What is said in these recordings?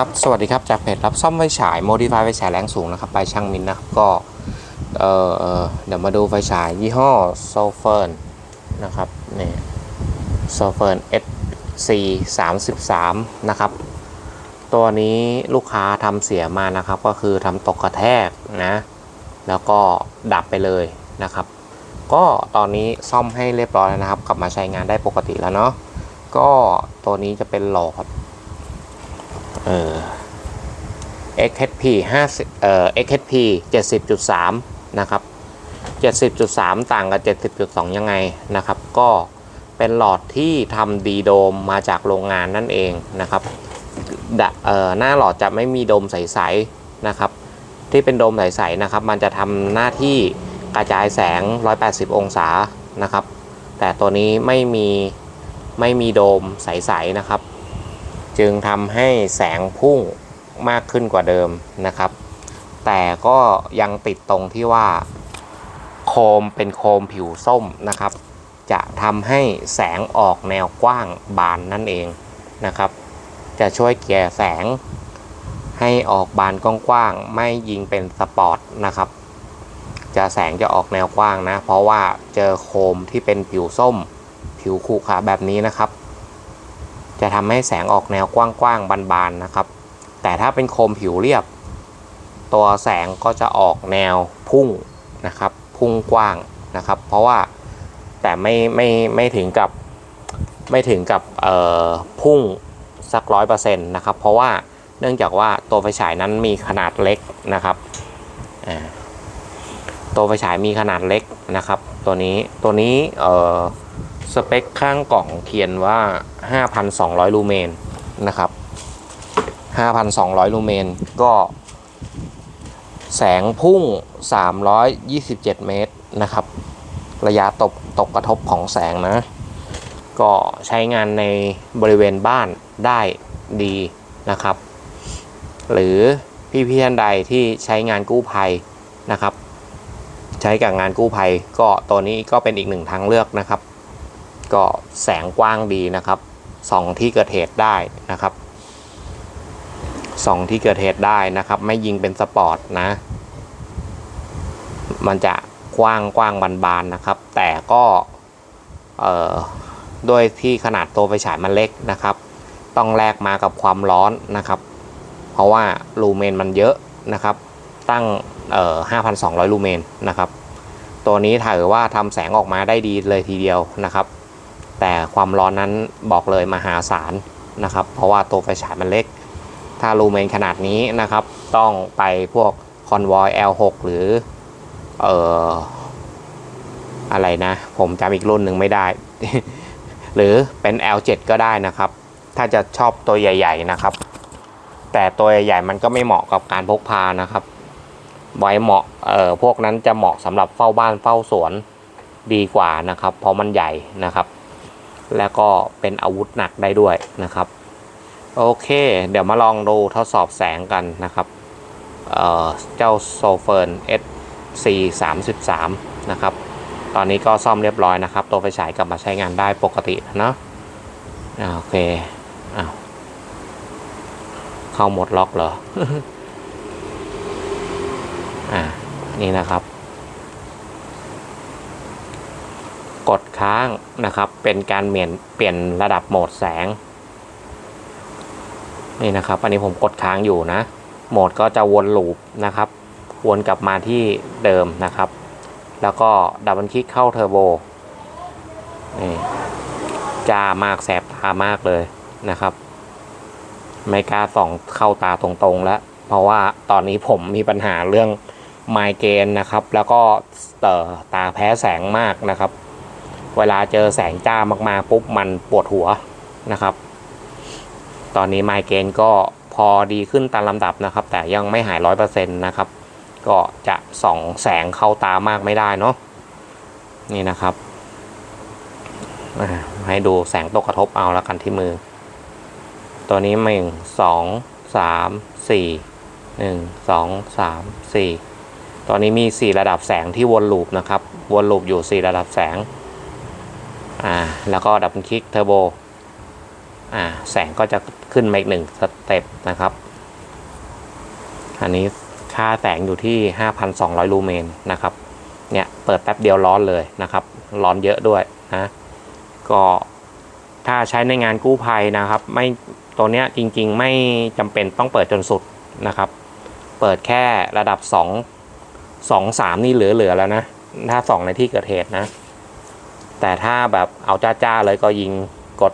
ครับ สวัสดีครับ จากเพจรับซ่อมไฟฉาย Modify ไฟฉายแรงสูงนะครับ ไปช่างมินนะครับ ก็เออเออเดี๋ยวมาดูไฟฉายยี่ห้อ s o f e r n นนะครับ นี่ s o f e r n SC 33นะครับ ตัวนี้ลูกค้าทำเสียมานะครับ ก็คือทำตกกระแทกนะ แล้วก็ดับไปเลยนะครับ ก็ตอนนี้ซ่อมให้เรียบร้อยแล้วนะครับ กลับมาใช้งานได้ปกติแล้วเนาะ ก็ตัวนี้จะเป็นหลอด เออ XHP 50เอ่อ XHP 70.3 นะครับ 70.3 ต่างกับ 70.2 ยังไงนะครับ ก็เป็นหลอดที่ทำดีโดมมาจากโรงงานนั่นเองนะครับเอ่อหน้าหลอดจะไม่มีโดมใสๆนะครับ ที่เป็นโดมใสๆนะครับ มันจะทำหน้าที่กระจายแสง 180 องศานะครับ แต่ตัวนี้ไม่มีไม่มีโดมใสๆนะครับ จึงทำให้แสงพุ่งมากขึ้นกว่าเดิมนะครับ แต่ก็ยังติดตรงที่ว่า โคมเป็นโคมผิวส้มนะครับ จะทำให้แสงออกแนวกว้างบานนั่นเองนะครับ จะช่วยแก่แสงให้ออกบานกว้างๆไม่ยิงเป็นสปอร์ตนะครับ จะแสงจะออกแนวกว้างนะ เพราะว่าเจอโคมที่เป็นผิวส้ม ผิวขรุขระแบบนี้นะครับ จะทำให้แสงออกแนวกว้างๆบานๆนะครับ แต่ถ้าเป็นโคมผิวเรียบ ตัวแสงก็จะออกแนวพุ่งนะครับ พุ่งกว้างนะครับ เพราะว่าแต่ไม่ไม่ไม่ถึงกับไม่ถึงกับเอ่อพุ่งสักร้อยเปอร์เซ็นต์นะครับ เพราะว่าเนื่องจากว่าตัวไฟฉายนั้นมีขนาดเล็กนะครับตัวไฟฉายมีขนาดเล็กนะครับ ตัวนี้ตัวนี้เอ่อ สเปคข้างกล่องเขียนว่า 5,200 ลูเมนนะครับ 5,200 ลูเมนก็ แสงพุ่ง 327 เมตรนะครับ ระยะตกตกกระทบของแสงนะ ก็ใช้งานในบริเวณบ้านได้ดีนะครับ หรือพี่ๆท่านใดที่ใช้งานกู้ภัยนะครับ ใช้กับงานกู้ภัยก็ตัวนี้ก็เป็นอีกหนึ่งทางเลือกนะครับ ก็แสงกว้างดีนะครับส่องที่เกิดเหตุได้นะครับส่องที่เกิดเหตุได้นะครับ ไม่ยิงเป็นสปอร์ตนะ มันจะกว้างกว้างบานๆนะครับ แต่ก็เอ่อด้วยที่ขนาดตัวไฟฉายมันเล็กนะครับ ต้องแลกมากับความร้อนนะครับ เพราะว่าลูเมนมันเยอะนะครับ ตั้งเอ่อ5,200 ลูเมนนะครับ ตัวนี้ถือว่าทำแสงออกมาได้ดีเลยทีเดียวนะครับ แต่ความร้อนนั้นบอกเลยมหาศาลนะครับ เพราะว่าตัวไฟฉายมันเล็ก ถ้าลูเมนขนาดนี้นะครับ ต้องไปพวกคอนวอย L6 หรือเอ่ออะไรนะ ผมจำอีกรุ่นหนึ่งไม่ได้ หรือเป็น L7 ก็ได้นะครับ ถ้าจะชอบตัวใหญ่ ๆนะครับ แต่ตัวใหญ่ๆมันก็ไม่เหมาะกับการพกพานะครับ ไว้เหมาะเอ่อพวกนั้นจะเหมาะสำหรับเฝ้าบ้านเฝ้าสวนดีกว่านะครับ เพราะมันใหญ่นะครับ แล้วก็เป็นอาวุธหนักได้ด้วยนะครับ โอเค เดี๋ยวมาลองดูทดสอบแสงกันนะครับเเจ้าโซเฟิร์น SC 3 3 นะครับ ตอนนี้ก็ซ่อมเรียบร้อยนะครับ ตัวไฟฉายกลับมาใช้งานได้ปกตินะโอเคอ้าวเข้าหมดล็อกเหรอ อ่า นี่นะครับ กดค้างนะครับ เป็นการเปลี่ยนเปลี่ยนระดับโหมดแสง นี่นะครับ อันนี้ผมกดค้างอยู่นะ โหมดก็จะวนลูปนะครับ วนกลับมาที่เดิมนะครับ แล้วก็ดับเบิลคลิกเข้าเทอร์โบนี่จ้ามากแสบตามากเลยนะครับ ไม่กล้าส่องเข้าตาตรงๆแล้ว เพราะว่าตอนนี้ผมมีปัญหาเรื่องไมเกรนนะครับ แล้วก็เอ่อตาแพ้แสงมากนะครับ เวลาเจอแสงจ้ามากๆปุ๊บมันปวดหัวนะครับ ตอนนี้ไมเกรนก็พอดีขึ้นตามลำดับนะครับ แต่ยังไม่หายร้อยเปอร์เซ็นต์นะครับ ก็จะส่องแสงเข้าตามากไม่ได้เนาะนี่นะครับให้ดูแสงตกกระทบเอาแล้วกันที่มือ ตัวนี้หนึ่งสองสามสี่หนึ่งสองสามสี่ตอนนี้มีสี่ระดับแสงที่วนลูปนะครับ วนลูปอยู่สี่ระดับแสง อ่าแล้วก็ดับคลิกเทอร์โบอ่าแสงก็จะขึ้นมาอีกหนึ่งสเต็ปนะครับ อันนี้ค่าแสงอยู่ที่ 5,200 ลูเมนนะครับเนี่ยเปิดแป๊บเดียวร้อนเลยนะครับ ร้อนเยอะด้วยนะก็ถ้าใช้ในงานกู้ภัยนะครับ ไม่ตัวเนี้ยจริงๆ ไม่จำเป็นต้องเปิดจนสุดนะครับ เปิดแค่ระดับ 2 2 3 นี่เหลือๆแล้วนะ ถ้า 2 ในที่เกิดเหตุนะ แต่ถ้าแบบเอาจ้าๆเลยก็ยิงกด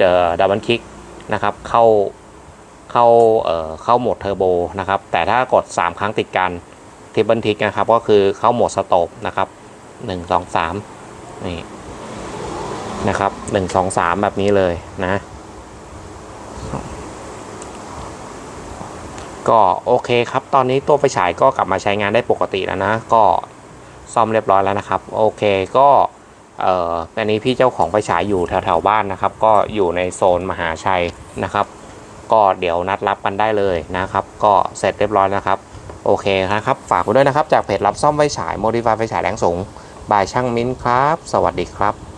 เอ่อดับเบิลคลิกนะครับ เข้าเข้าเอ่อเข้าโหมดเทอร์โบนะครับ แต่ถ้ากด 3 ครั้งติดกันทริปเบิลทิกนะครับ ก็คือเข้าโหมดสโตปนะครับ 1 2 3 นี่นะครับ 1 2 3 แบบนี้เลยนะ ก็โอเคครับ ตอนนี้ตัวไฟฉายก็กลับมาใช้งานได้ปกติแล้วนะ ก็ซ่อมเรียบร้อยแล้วนะครับ โอเคก็ เอ่ออันนี้พี่เจ้าของไฟฉายอยู่แถวๆบ้านนะครับ ก็อยู่ในโซนมหาชัยนะครับ ก็เดี๋ยวนัดรับกันได้เลยนะครับ ก็เสร็จเรียบร้อยนะครับ โอเคนะครับ ฝากไว้ด้วยนะครับ จากเพจรับซ่อมไฟฉายโมดิฟายไฟฉายแรงสูง บายช่างมิ้นครับ สวัสดีครับ